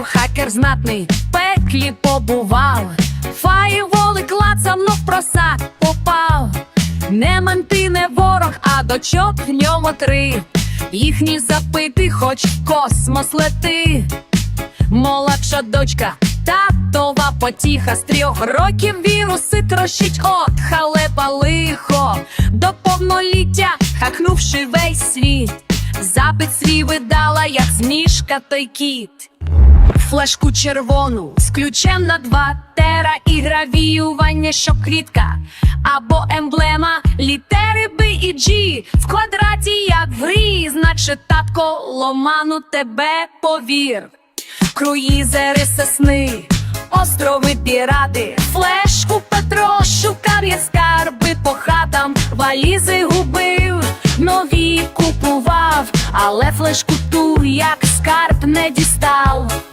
Петро хакер знатний, в пеклі побував. Фаєволи клацанув просад попав. Не манти, не ворог, а дочок в ньому три. Їхні запити, хоч в космос лети. Молодша дочка, татова потіха з трьох років віруси трощить от халепа лихо до повноліття, хакнувши весь світ. Запит свій видала, як змішка той кіт. Флешку червону з ключем на два тера і гравіювання, що клітка. Або емблема літери Б і G. В квадраті, як в грі, значить татко ломану тебе повір. Круїзери сосни, острови пірати, флешку Петро шукав я скарби по хатам, валізи губив, нові купував, але флешку ту, як скарб не дістав.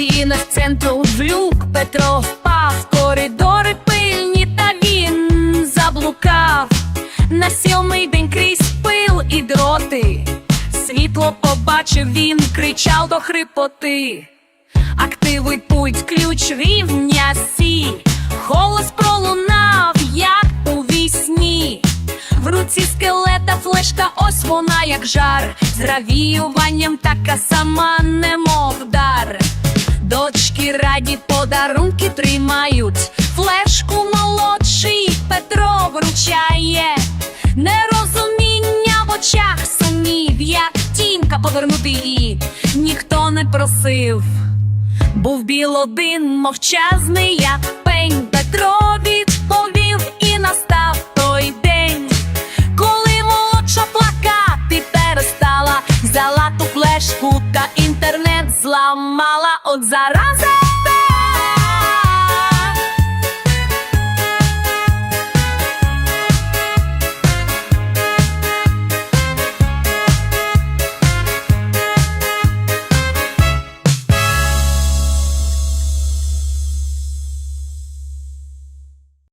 Руїнах центру в люк Петро впав, коридори пильні, та він заблукав. На сьомий день крізь пил і дроти. Світло побачив він, кричав до хрипоти. Активуй пульт, ключ рівня сі. Голос пролунав, як у вісні. В руці скелета флешка, ось вона, як жар. З гравіюванням така сама, немов дар. Дочки раді подарунки тримають. Флешку молодший Петро вручає. Нерозуміння в очах сумів, як тінька повернути її. Ніхто не просив. Був білодин мовчазний, як пень Петро od zarazy